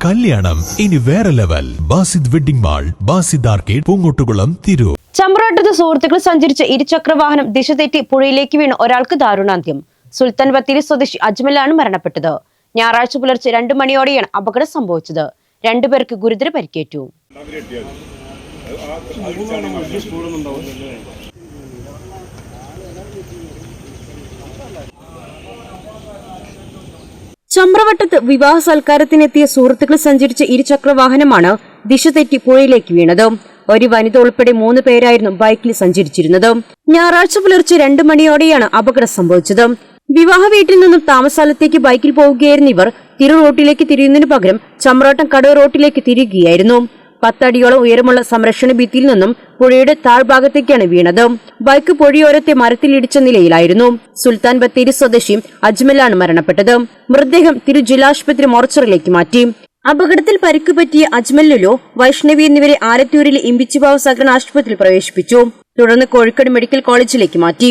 കല്യാണം ഇനി വേറെ level Basid wedding mall Basid arcade Poongottukulam Tirur Chambrattath സുഹൃത്തുക്കൾ സഞ്ചരിച്ച ഇരുചക്ര വാഹനം ദിശ തെറ്റി പുഴയിലേക്ക് വീണ് ഒരാൾക്ക് ദാരുണാന്ത്യം സുൽത്താൻ ബത്തേരി സ്വദേശി അജ്മലാണ് മരണപ്പെട്ടത് ഞായറാഴ്ച പുലർച്ചെ രണ്ടു മണിയോടെയാണ് അപകടം സംഭവിച്ചത് രണ്ടുപേർക്ക് ഗുരുതര പരിക്കേറ്റു ചമ്രവട്ടത്ത് വിവാഹ സൽക്കാരത്തിനെത്തിയ സുഹൃത്തുക്കൾ സഞ്ചരിച്ച ഇരുചക്ര വാഹനമാണ് ദിശ തെറ്റി പുഴയിലേക്ക് വീണത്. ഒരു വനിത ഉൾപ്പെടെ മൂന്ന് പേരായിരുന്നു ബൈക്കിൽ സഞ്ചരിച്ചിരുന്നത്. ഞായറാഴ്ച പുലർച്ചെ രണ്ടു മണിയോടെയാണ് അപകടം സംഭവിച്ചത്. വിവാഹ വീട്ടിൽ നിന്നും താമസസ്ഥലത്തേക്ക് ബൈക്കിൽ പോവുകയായിരുന്ന ഇവർ തിരു റോട്ടിലേക്ക് തിരിയുന്നതിനു പകരം ചമ്രോട്ടം കടവ് റോട്ടിലേക്ക് തിരിയുകയായിരുന്നു. പത്തടിയോളം ഉയരമുള്ള സംരക്ഷണ ഭിത്തിയിൽ നിന്നും പുഴയുടെ താഴ്ഭാഗത്തേക്കാണ് വീണത്. ബൈക്ക് പുഴയോരത്തെ മരത്തിലിടിച്ച നിലയിലായിരുന്നു. സുൽത്താൻ ബത്തേരി സ്വദേശി അജ്മലാണ് മരണപ്പെട്ടത്. മൃതദേഹം തിരു ജില്ലാശുപത്രി മോർച്ചറിലേക്ക് മാറ്റി. അപകടത്തിൽ പരിക്കുപറ്റിയ അജ്മലിലോ വൈഷ്ണവി എന്നിവരെ ആലത്തൂരിലെ ഇമ്പിച്ചിബാവ് സഹകരണ ആശുപത്രിയിൽ പ്രവേശിപ്പിച്ചു. തുടർന്ന് കോഴിക്കോട് മെഡിക്കൽ കോളേജിലേക്ക് മാറ്റി.